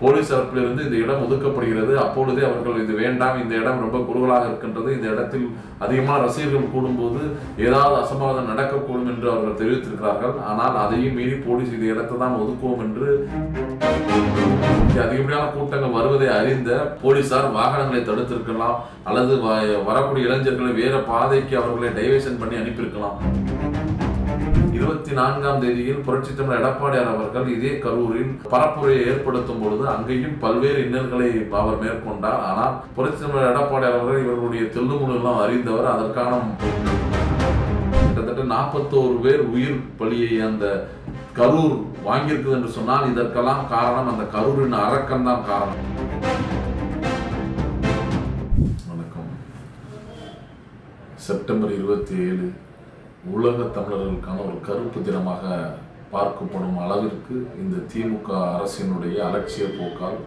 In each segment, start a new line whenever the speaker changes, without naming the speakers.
Police தரப்பிலிருந்து இந்த இடம் ஒதுக்கப்படுகிறது. அப்பொழுதே அவர்கள் இது வேண்டாம் இந்த இடம் ரொம்ப குறுகலாக இருக்கின்றது. இந்த இடத்தில் அதிகமான ரசிகர்கள் கூடும்போது ஏதாவது அசம்பாவிதம் நடக்கக்கூடும் என்று அவர்கள் தெரிவித்திருக்கிறார்கள். ஆனால் அதையும் மீறி போலீஸ் இந்த இடத்தை தான் ஒதுக்குவோம் என்று அதிகப்படியான கூட்டங்கள் வருவதை அறிந்த போலீசார் வாகனங்களை தடுத்திருக்கலாம். அல்லது வ- வரக்கூடிய இளைஞர்களை வேற பாதைக்கு அவர்களை டைவர்ஷன் பண்ணி அனுப்பியிருக்கலாம். இருபத்தி நான்காம் தேதியில் புரட்சி தமிழர் எடப்பாடியார் அவர்கள் இதே கரூரில் பரப்புரையை ஏற்படுத்தும் பொழுது அங்கேயும் பல்வேறு இன்னல்களை அவர் மேற்கொண்டார். ஆனால் புரட்சி தமிழர் எடப்பாடியார் அவர்கள் இவர்களுடைய தெல்லுமுழுலாம் அறிந்தவர் அதற்கான கிட்டத்தட்ட நாற்பத்தோரு பேர் உயிர் பலியை அந்த கரூர் வாங்கியிருக்குது என்று சொன்னால் இதற்கெல்லாம் காரணம் அந்த கரூரின் அரக்கம் தான் காரணம். வணக்கம். செப்டம்பர் இருபத்தி ஏழு உலக தமிழர்களுக்கான ஒரு கருப்பு தினமாக பார்க்கப்படும் அளவிற்கு இந்த திமுக அரசினுடைய அலட்சிய போக்கால்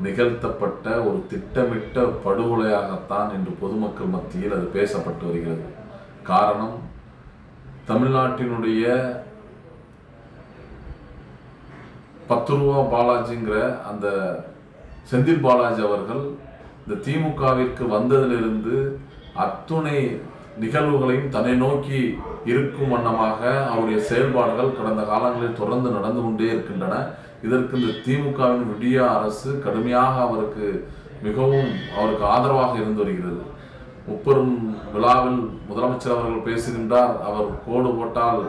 நிகழ்த்தப்பட்ட ஒரு திட்டமிட்ட படுகொலையாகத்தான் இன்று பொதுமக்கள் மத்தியில் அது பேசப்பட்டு வருகிறது. காரணம் தமிழ்நாட்டினுடைய பத்து ரூபா பாலாஜிங்கிற அந்த செந்தில் பாலாஜி அவர்கள் இந்த திமுகவிற்கு வந்ததிலிருந்து அத்துணை நிகழ்வுகளையும் தன்னை நோக்கி இருக்கும் வண்ணமாக அவருடைய செயல்பாடுகள் கடந்த காலங்களில் தொடர்ந்து நடந்து கொண்டே இருக்கின்றன. இதற்கு இந்த திமுகவின் விடிய அரசு கடுமையாக அவருக்கு மிகவும் அவருக்கு ஆதரவாக இருந்து வருகிறது. முப்பெரும் விழாவில் முதலமைச்சர் அவர்கள் பேசுகின்றார். அவர் கோடு போட்டால்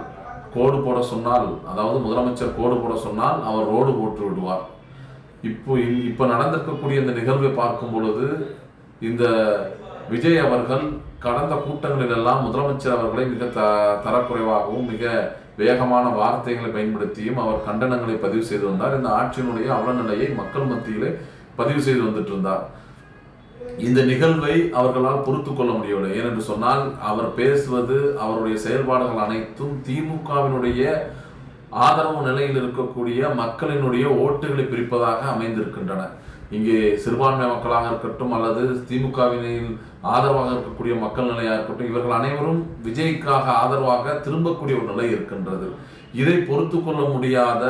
கோடு போட சொன்னால் அதாவது முதலமைச்சர் கோடு போட சொன்னால் அவர் ரோடு போட்டு விடுவார். இப்போ இ- இப்போ நடந்திருக்கக்கூடிய இந்த நிகழ்வை பார்க்கும் பொழுது இந்த விஜய் அவர்கள் கடந்த கூட்டங்களில் எல்லாம் முதலமைச்சர் அவர்களை மிக த தரக்குறைவாகவும் மிக வேகமான வார்த்தைகளை பயன்படுத்தியும் அவர் கண்டனங்களை பதிவு செய்து வந்தார். இந்த ஆட்சியினுடைய அவலநிலையை மக்கள் மத்தியிலே பதிவு செய்து வந்துட்டு இருந்தார் இந்த நிகழ்வை அவர்களால் பொறுத்து கொள்ள முடியவில்லை. ஏனென்று சொன்னால் அவர் பேசுவது அவருடைய செயல்பாடுகள் அனைத்தும் திமுகவினுடைய ஆதரவு நிலையில் இருக்கக்கூடிய மக்களினுடைய ஓட்டுகளை பிரிப்பதாக அமைந்திருக்கின்றன. இங்கே சிறுபான்மை மக்களாக இருக்கட்டும் அல்லது திமுகவினில் ஆதரவாக இருக்கக்கூடிய மக்கள் நிலையாக இருக்கட்டும் இவர்கள் அனைவரும் விஜய்க்காக ஆதரவாக திரும்பக்கூடிய ஒரு நிலை இருக்கின்றது. இதை பொறுத்து கொள்ள முடியாத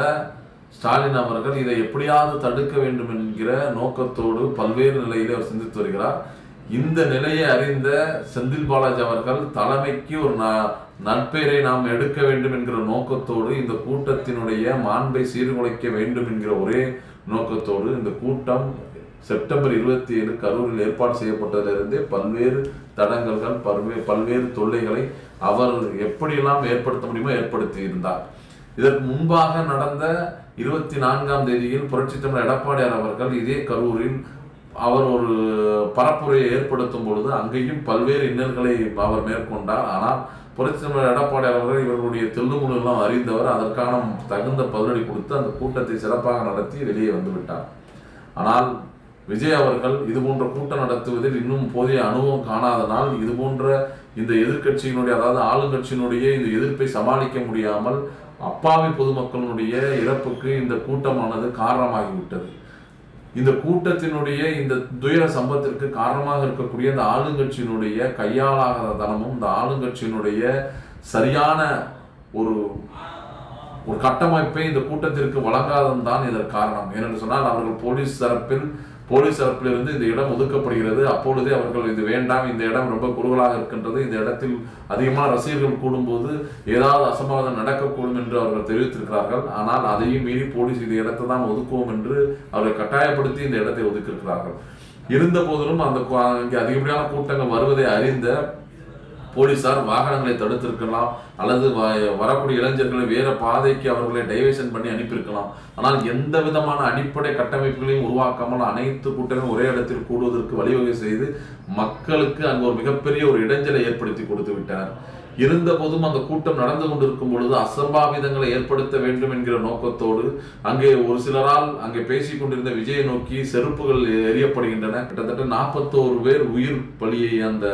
ஸ்டாலின் அவர்கள் இதை எப்படியாவது தடுக்க வேண்டும் என்கிற நோக்கத்தோடு பல்வேறு நிலையிலே அவர் சிந்தித்து வருகிறார். இந்த நிலையை அறிந்த செந்தில் பாலாஜி அவர்கள் தலைமைக்கு ஒரு ந- நற்பெயரை நாம் எடுக்க வேண்டும் என்கிற நோக்கத்தோடு இந்த கூட்டத்தினுடைய மாண்பை சீர்குலைக்க வேண்டும் என்கிற ஒரே நோக்கத்தோடு இந்த கூட்டம் செப்டம்பர் இருபத்தி ஏழு கரூரில் ஏற்பாடு செய்யப்பட்டதிலிருந்தே பல்வேறு தடங்கல்கள் பல்வே பல்வேறு தொல்லைகளை அவர் எப்படியெல்லாம் ஏற்படுத்த முடியுமோ ஏற்படுத்தி இருந்தார். இதற்கு முன்பாக நடந்த இருபத்தி நான்காம் தேதியில் புரட்சி தமிழர் எடப்பாடியார் அவர்கள் இதே கரூரில் அவர் ஒரு பரப்புரையை ஏற்படுத்தும் பொழுது அங்கேயும் பல்வேறு இன்னல்களை அவர் மேற்கொண்டார். ஆனால் புரட்சி எடப்பாடி அவர்கள் இவர்களுடைய தெல்லுமுழு அறிந்தவர் அதற்கான தகுந்த பதிலடி கொடுத்து அந்த கூட்டத்தை சிறப்பாக நடத்தி வெளியே வந்து விட்டார். ஆனால் விஜய் அவர்கள் இது போன்ற கூட்டம் நடத்துவதில் இன்னும் போதிய அனுபவம் காணாதனால் இது போன்ற இந்த எதிர்க்கட்சியினுடைய அதாவது ஆளுங்கட்சியினுடைய இந்த எதிர்ப்பை சமாளிக்க முடியாமல் அப்பாவி பொதுமக்களினுடைய இறப்புக்கு இந்த கூட்டமானது காரணமாகிவிட்டது. இந்த கூட்டத்தினுடைய இந்த துயர சம்பவத்திற்கு காரணமாக இருக்கக்கூடிய இந்த ஆளுங்கட்சியினுடைய கையாளாகாத தனமும் இந்த ஆளுங்கட்சியினுடைய சரியான ஒரு ஒரு கட்டமைப்பை இந்த கூட்டத்திற்கு வழங்காததும் தான் இதற்கு காரணம். ஏனென்று சொன்னால் அவர்கள் போலீஸ் தரப்பில் போலீஸ் தரப்பிலிருந்து இந்த இடம் ஒதுக்கப்படுகிறது. அப்பொழுதே அவர்கள் இது வேண்டாம் இந்த இடம் ரொம்ப குறுகலாக இருக்கின்றது. இந்த இடத்தில் அதிகமான ரசிகர்கள் கூடும்போது ஏதாவது அசம்பாவிதம் நடக்கக்கூடும் என்று அவர்கள் தெரிவித்திருக்கிறார்கள். ஆனால் அதையும் மீறி போலீஸ் இந்த இடத்தை தான் ஒதுக்குவோம் என்று அவரை கட்டாயப்படுத்தி இந்த இடத்தை ஒதுக்கியிருக்கிறார்கள். இருந்த போதிலும் அந்த இங்கே அதிகப்படியான கூட்டங்கள் வருவதை அறிந்த போலீசார் வாகனங்களை தடுத்திருக்கலாம் அல்லது வ- வரக்கூடிய இளைஞர்களை வேற பாதைக்கு அவர்களை டைவர்ஷன் பண்ணி அனுப்பியிருக்கலாம். ஆனால் எந்த விதமான அடிப்படை கட்டமைப்புகளையும் உருவாக்காமல் அனைத்து கூட்டமும் ஒரே இடத்தில் கூடுவதற்கு வழிவகை செய்து மக்களுக்கு அங்கு ஒரு மிகப்பெரிய ஒரு இடைஞ்சலை ஏற்படுத்தி கொடுத்து விட்டார். இருந்த போதும் அந்த கூட்டம் நடந்து கொண்டிருக்கும் பொழுது அசம்பாவிதங்களை ஏற்படுத்த வேண்டும் என்கிற நோக்கத்தோடு அங்கே ஒரு சிலரால் அங்கே பேசிக் கொண்டிருந்த விஜயை நோக்கி செருப்புகள் எரியப்படுகின்றன கிட்டத்தட்ட நாற்பத்தோரு பேர் உயிர் பலியை அந்த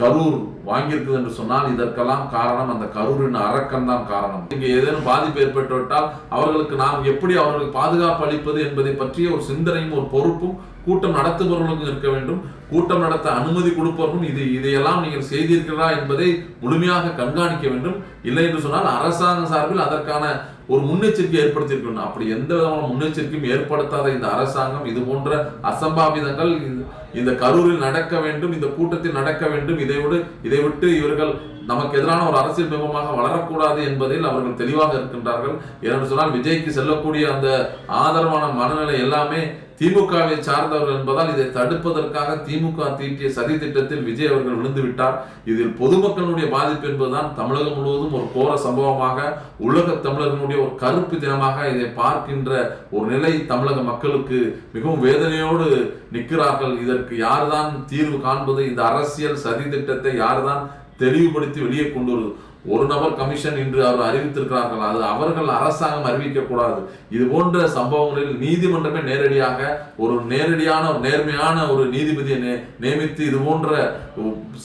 கரூர் வாங்கியிருக்குது என்று சொன்னால் இதற்கெல்லாம் காரணம் அந்த கரூரின் அரக்கம் தான் காரணம். இங்கே ஏதேனும் பாதிப்பு ஏற்பட்டுவிட்டால் அவர்களுக்கு நாம் எப்படி அவர்களுக்கு பாதுகாப்பு அளிப்பது என்பதை பற்றிய ஒரு சிந்தனையும் ஒரு பொறுப்பும் கூட்டம் நடத்துபவர்களுக்கும் இருக்க வேண்டும். கூட்டம் நடத்த அனுமதி கொடுப்பவர்களும் இது இதையெல்லாம் நீங்கள் செய்தீர்களா என்பதை முழுமையாக கண்காணிக்க வேண்டும். இல்லை என்று சொன்னால் அரசாங்க சார்பில் அதற்கான ஒரு முன்னெச்சரிக்கை ஏற்படுத்தியிருக்கணும் அப்படி எந்த விதமான முன்னெச்சரிக்கையும் ஏற்படுத்தாத இந்த அரசாங்கம் இது போன்ற அசம்பாவிதங்கள் இந்த- கரூரில் நடக்க வேண்டும் இந்த கூட்டத்தில் நடக்க வேண்டும் இதை இதை விட்டு இவர்கள் நமக்கு எதிரான ஒரு அரசியல் பிம்பமாக வளரக்கூடாது என்பதில் அவர்கள் தெளிவாக இருக்கின்றார்கள். ஏனென்று சொன்னால் விஜய்க்கு செல்லக்கூடிய அந்த ஆதரவான மனநிலை எல்லாமே திமுகவை சார்ந்தவர்கள் என்பதால் இதை தடுப்பதற்காக திமுக தீட்டிய சதி திட்டத்தில் விஜய் அவர்கள் விழுந்து விட்டார். இதில் பொதுமக்களுடைய பாதிப்பு என்பதுதான் தமிழகம் முழுவதும் ஒரு கோர சம்பவமாக உலக தமிழர்களுடைய ஒரு கருப்பு தினமாக இதை பார்க்கின்ற ஒரு நிலை தமிழக மக்களுக்கு மிகவும் வேதனையோடு நிற்கிறார்கள். இதற்கு யார்தான் தீர்வு காண்பது? இந்த அரசியல் சதி திட்டத்தை யார்தான் தெளிவுபடுத்தி வெளியே கொண்டு வருவது? ஒரு நபர் கமிஷன் இன்று அவர் அறிவித்திருக்கிறார்கள். அது அவர்கள் அரசாங்கம் அறிவிக்க கூடாது இது போன்ற சம்பவங்களில் நீதிமன்றமே நேரடியாக ஒரு நேரடியான ஒரு நேர்மையான ஒரு நீதிபதியை நே- நியமித்து இது போன்ற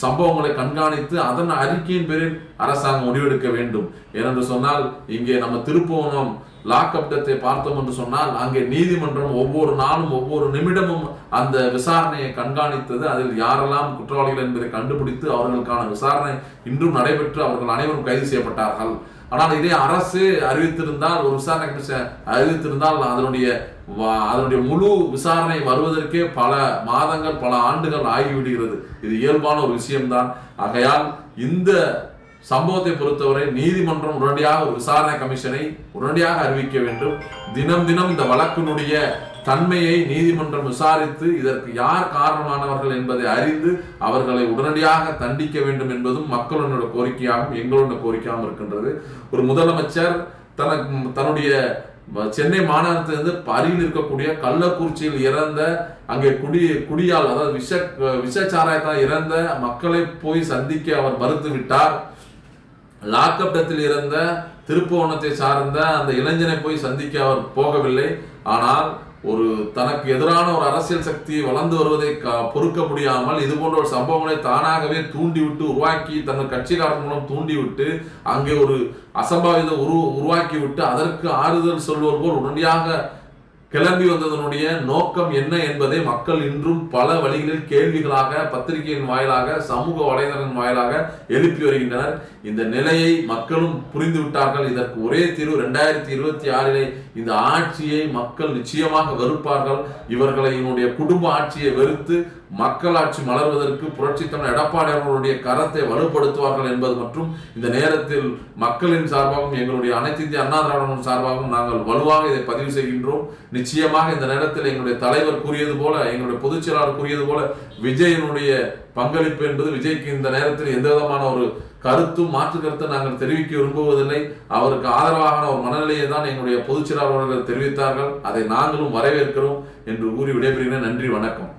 சம்பவங்களை கண்காணித்து அதன் அறிக்கையின் பேரில் அரசாங்கம் முடிவெடுக்க வேண்டும். ஏனென்று சொன்னால் இங்கே நம்ம திருப்புவனம் லாக்அப் பார்த்தோம் என்று சொன்னால் அங்கே நீதிமன்றம் ஒவ்வொரு நாளும் ஒவ்வொரு நிமிடமும் அந்த விசாரணையை கண்காணித்தது. அதில் யாரெல்லாம் குற்றவாளிகள் என்பதை கண்டுபிடித்து அவர்களுக்கான விசாரணை இன்றும் நடைபெற்று அவர்கள் அனைவரும் கைது செய்யப்பட்டார்கள். ஆனால் இதே அரசு அறிவித்திருந்தால் ஒரு விசாரணை கமிஷன் அறிவித்திருந்தால் அதனுடைய அதனுடைய முழு விசாரணை வருவதற்கே பல மாதங்கள் பல ஆண்டுகள் ஆகிவிடுகிறது. இது இயல்பான ஒரு விஷயம்தான். ஆகையால் இந்த சம்பவத்தை பொறுத்தவரை நீதிமன்றம் உடனடியாக ஒரு விசாரணை கமிஷனை உடனடியாக அறிவிக்க வேண்டும். தினம் தினம் இந்த வழக்கினுடைய தன்மையை நீதிமன்றம் விசாரித்து இதற்கு யார் காரணமானவர்கள் என்பதை அறிந்து அவர்களை உடனடியாக தண்டிக்க வேண்டும் என்பதும் மக்களுடைய கோரிக்கையாகவும் எங்களுடைய கோரிக்கையாகவும் இருக்கின்றது. ஒரு முதலமைச்சர் தனக்கு தன்னுடைய சென்னை மாநகரத்திலிருந்து அருகில் இருக்கக்கூடிய கள்ளக்குறிச்சியில் இறந்த அங்கே குடி குடியால் அதாவது விஷ விஷச்சாராயத்தால் இறந்த மக்களை போய் சந்திக்க அவர் மறுத்து விட்டார் லாக்அப் இருந்த திருப்புவனத்தை சார்ந்த அந்த இளைஞனை போய் சந்திக்க அவர் போகவில்லை. ஆனால் ஒரு தனக்கு எதிரான ஒரு அரசியல் சக்தி வளர்ந்து வருவதை பொறுக்க முடியாமல் இது போன்ற ஒரு சம்பவங்களை தானாகவே தூண்டிவிட்டு உருவாக்கி தனது கட்சிக்காரர் மூலம் தூண்டிவிட்டு அங்கே ஒரு அசம்பாவித உரு உருவாக்கி விட்டு அதற்கு ஆறுதல் சொல்வது போல் உடனடியாக கிளம்பி வந்ததனுடைய நோக்கம் என்ன என்பதை மக்கள் இன்றும் பல வழிகளில் கேள்விகளாக பத்திரிகையின் வாயிலாக சமூக வலைதளங்களின் வாயிலாக எழுப்பி வருகின்றனர். இந்த நிலையை மக்களும் புரிந்து விட்டார்கள். இதற்கு ஒரே தீர்வு ரெண்டாயிரத்தி இருபத்தி ஆறிலே இந்த ஆட்சியை மக்கள் நிச்சயமாக வெறுப்பார்கள். இவர்களை என்னுடைய குடும்ப ஆட்சியை வெறுத்து மக்களாட்சி மலர்வதற்கு புரட்சித்தன எடப்பாடி அவர்களுடைய கரத்தை வலுப்படுத்துவார்கள் என்பது மற்றும் இந்த நேரத்தில் மக்களின் சார்பாகவும் எங்களுடைய அனைத்து இந்திய அண்ணா திராவிடம் சார்பாகவும் நாங்கள் வலுவாக இதை பதிவு செய்கின்றோம். நிச்சயமாக இந்த நேரத்தில் எங்களுடைய தலைவர் கூறியது போல எங்களுடைய பொதுச் செயலாளர் கூறியது போல விஜயனுடைய பங்களிப்பு என்பது விஜய்க்கு இந்த நேரத்தில் எந்த விதமான ஒரு கருத்தும் மாற்று கருத்தை நாங்கள் தெரிவிக்க விரும்புவதில்லை. அவருக்கு ஆதரவான ஒரு மனநிலையை தான் எங்களுடைய பொதுச் செயலாளர்கள் தெரிவித்தார்கள். அதை நாங்களும் வரவேற்கிறோம் என்று கூறி விடைபெறுகிறேன். நன்றி வணக்கம்.